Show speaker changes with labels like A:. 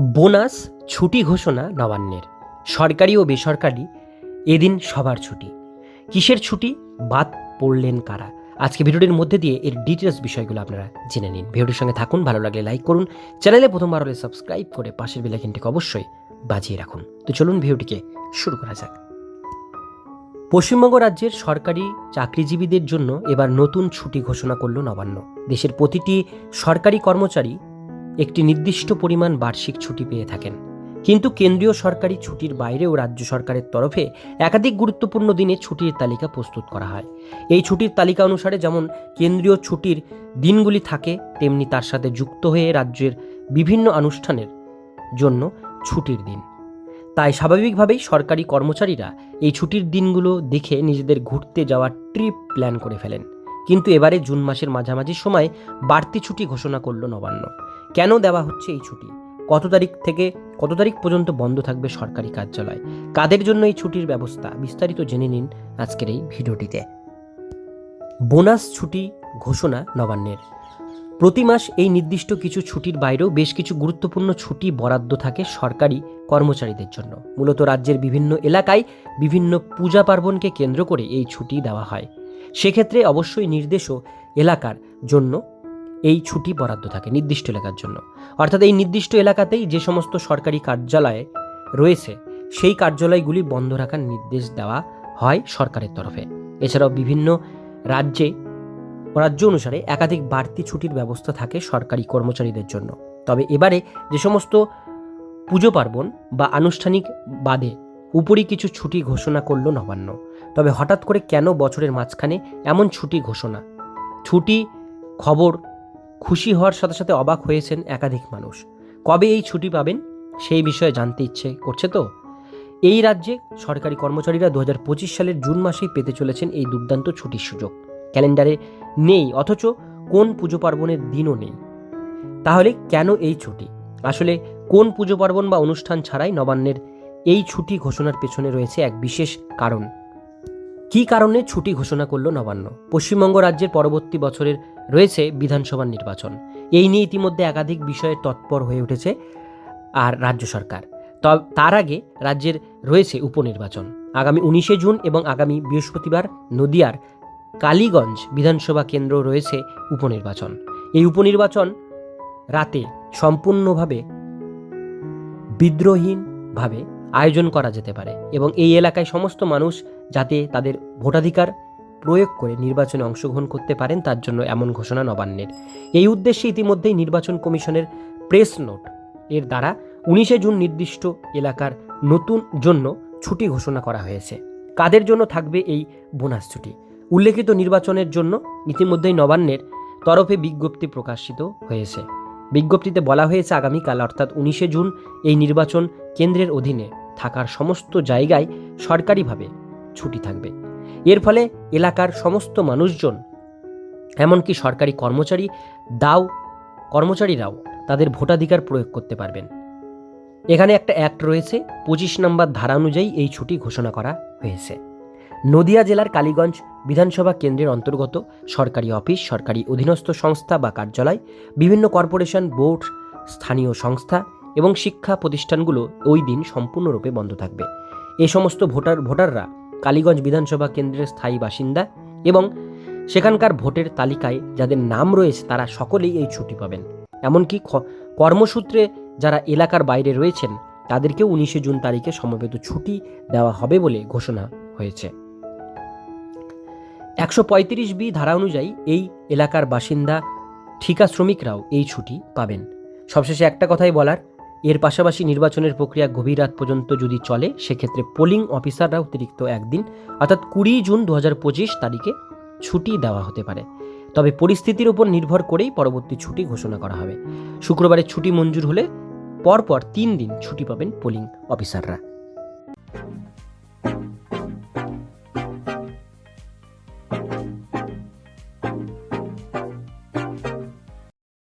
A: Bonus ছুটি ঘোষণা নবান্নের। সরকারি ও বেসরকারি এদিন সবার ছুটি। কিসের ছুটি? বাদ পড়লেন কারা? আজকে ভিডিওটির মধ্যে দিয়ে এর ডিটেলস বিষয়গুলো আপনারা জেনে নিন। ভিডিওটির সঙ্গে থাকুন, ভালো লাগলে লাইক করুন। চ্যানেলে প্রথমবার হলে সাবস্ক্রাইব করে পাশের বেলাইকিনটিকে অবশ্যই বাজিয়ে রাখুন। তো চলুন ভিডিওটিকে শুরু করা যাক। পশ্চিমবঙ্গ রাজ্যের সরকারি চাকরিজীবীদের জন্য এবার নতুন ছুটি ঘোষণা করল নবান্ন। দেশের প্রতিটি সরকারি কর্মচারী একটি নির্দিষ্ট পরিমাণ বার্ষিক ছুটি পেয়ে থাকেন। কিন্তু কেন্দ্রীয় সরকারি ছুটির বাইরেও রাজ্য সরকারের তরফে একাধিক গুরুত্বপূর্ণ দিনে ছুটির তালিকা প্রস্তুত করা হয়। এই ছুটির তালিকা অনুসারে যেমন কেন্দ্রীয় ছুটির দিনগুলি থাকে, তেমনি তার সাথে যুক্ত হয়ে রাজ্যের বিভিন্ন অনুষ্ঠানের জন্য ছুটির দিন। তাই স্বাভাবিকভাবেই সরকারি কর্মচারীরা এই ছুটির দিনগুলো দেখে নিজেদের ঘুরতে যাওয়ার ট্রিপ প্ল্যান করে ফেলেন। কিন্তু এবারে জুন মাসের মাঝামাঝি সময় বাড়তি ছুটি ঘোষণা করল নবান্ন। কেন দেওয়া হচ্ছে এই ছুটি? কত তারিখ থেকে কত তারিখ পর্যন্ত বন্ধ থাকবে সরকারি কার্যালয়? কাদের জন্য এই ছুটির ব্যবস্থা? বিস্তারিত জেনে নিন আজকের এই ভিডিওটিতে। বোনাস ছুটি ঘোষণা নবান্নের। প্রতি মাস এই নির্দিষ্ট কিছু ছুটির বাইরেও বেশ কিছু গুরুত্বপূর্ণ ছুটি বরাদ্দ থাকে সরকারি কর্মচারীদের জন্য। মূলত রাজ্যের বিভিন্ন এলাকায় বিভিন্ন পূজা পার্বণকে কেন্দ্র করে এই ছুটি দেওয়া হয়। সেক্ষেত্রে অবশ্যই নির্দেশও এলাকার জন্য এই ছুটি বরাদ্দ থাকে নির্দিষ্ট এলাকার জন্য। অর্থাৎ এই নির্দিষ্ট এলাকাতেই যে সমস্ত সরকারি কার্যালয় রয়েছে, সেই কার্যালয়গুলি বন্ধ রাখার নির্দেশ দেওয়া হয় সরকারের তরফে। এছাড়াও বিভিন্ন রাজ্যে রাজ্য অনুসারে একাধিক বাড়তি ছুটির ব্যবস্থা থাকে সরকারি কর্মচারীদের জন্য। তবে এবারে যে সমস্ত পুজো পার্বণ বা আনুষ্ঠানিক বাদে উপরই কিছু ছুটি ঘোষণা করল নবান্ন। তবে হঠাৎ করে কেন বছরের মাঝখানে এমন ছুটি ঘোষণা? ছুটি খবর খুশি হওয়ার সাথে সাথে অবাক হয়েছেন একাধিক মানুষ। কবে এই ছুটি পাবেন সেই বিষয়ে জানতে ইচ্ছে করছে তো? এই রাজ্যে সরকারি কর্মচারীরা দু হাজার পঁচিশ সালের জুন মাসেই পেতে চলেছেন এই দুর্দান্ত ছুটির সুযোগ। ক্যালেন্ডারে নেই, অথচ কোন পুজো পার্বণের দিনও নেই। তাহলে কেন এই ছুটি? আসলে কোন পুজো পার্বণ বা অনুষ্ঠান ছাড়াই নবান্নের এই ছুটি ঘোষণার পেছনে রয়েছে এক বিশেষ কারণ। কী কারণে ছুটি ঘোষণা করল নবান্ন? পশ্চিমবঙ্গ রাজ্যের পরবর্তী বছরের রয়েছে বিধানসভা নির্বাচন। এই নিয়ে ইতিমধ্যে একাধিক বিষয়ে তৎপর হয়ে উঠেছে আর রাজ্য সরকার। তার আগে রাজ্যের রয়েছে উপনির্বাচন। আগামী উনিশে জুন এবং আগামী বৃহস্পতিবার নদিয়ার কালীগঞ্জ বিধানসভা কেন্দ্র রয়েছে উপনির্বাচন। এই উপনির্বাচন রাতে সম্পূর্ণভাবে বিদ্রোহীনভাবে আয়োজন করা যেতে পারে এবং এই এলাকায় সমস্ত মানুষ যাতে তাদের ভোটাধিকার প্রয়োগ করে নির্বাচনে অংশগ্রহণ করতে পারেন, তার জন্য এমন ঘোষণা নবান্নের। এই উদ্দেশ্যে ইতিমধ্যেই নির্বাচন কমিশনের প্রেস নোট এর দ্বারা উনিশে জুন নির্দিষ্ট এলাকার নতুন জন্য ছুটি ঘোষণা করা হয়েছে। কাদের জন্য থাকবে এই বোনাস ছুটি? উল্লেখিত নির্বাচনের জন্য ইতিমধ্যেই নবান্নের তরফে বিজ্ঞপ্তি প্রকাশিত হয়েছে। বিজ্ঞপ্তিতে বলা হয়েছে, আগামীকাল অর্থাৎ উনিশে জুন এই নির্বাচন কেন্দ্রের অধীনে থাকার সমস্ত জায়গায় সরকারিভাবে ছুটি থাকবে। এর ফলে এলাকার সমস্ত মানুষজন, এমনকি সরকারি কর্মচারী দাও, কর্মচারীরাও তাদের ভোটাধিকার প্রয়োগ করতে পারবেন। এখানে একটা অ্যাক্ট রয়েছে, পঁচিশ নম্বর ধারা অনুযায়ী এই ছুটি ঘোষণা করা হয়েছে। নদিয়া জেলার কালীগঞ্জ বিধানসভা কেন্দ্রের অন্তর্গত সরকারি অফিস, সরকারি অধীনস্থ সংস্থা বা কার্যালয়, বিভিন্ন কর্পোরেশন, বোর্ড, স্থানীয় সংস্থা এবং শিক্ষা প্রতিষ্ঠানগুলো ওই দিন সম্পূর্ণরূপে বন্ধ থাকবে। এ সমস্ত ভোটার, ভোটাররা কালীগঞ্জ বিধানসভা কেন্দ্রের স্থায়ী বাসিন্দা এবং সেখানকার ভোটের তালিকায় যাদের নাম রয়েছে, তারা সকলেই এই ছুটি পাবেন। এমনকি কর্মসূত্রে যারা এলাকার বাইরে রয়েছেন, তাদেরকেও উনিশে জুন তারিখে সমবেত ছুটি দেওয়া হবে বলে ঘোষণা হয়েছে। একশো পঁয়ত্রিশ বি ধারা অনুযায়ী এই এলাকার বাসিন্দা ঠিকা শ্রমিকরাও এই ছুটি পাবেন। সবশেষে একটা কথাই বলার এর পাশাপাশি নির্বাচনের প্রক্রিয়া গভীর রাত পর্যন্ত যদি চলে, সেক্ষেত্রে পোলিং অফিসাররা অতিরিক্ত একদিন, অর্থাৎ কুড়ি জুন দু হাজার পঁচিশ তারিখে ছুটি দেওয়া হতে পারে। তবে পরিস্থিতির উপর নির্ভর করেই পরবর্তী ছুটি ঘোষণা করা হবে। শুক্রবারে ছুটি মঞ্জুর হলে পরপর তিন দিন ছুটি পাবেন পোলিং অফিসাররা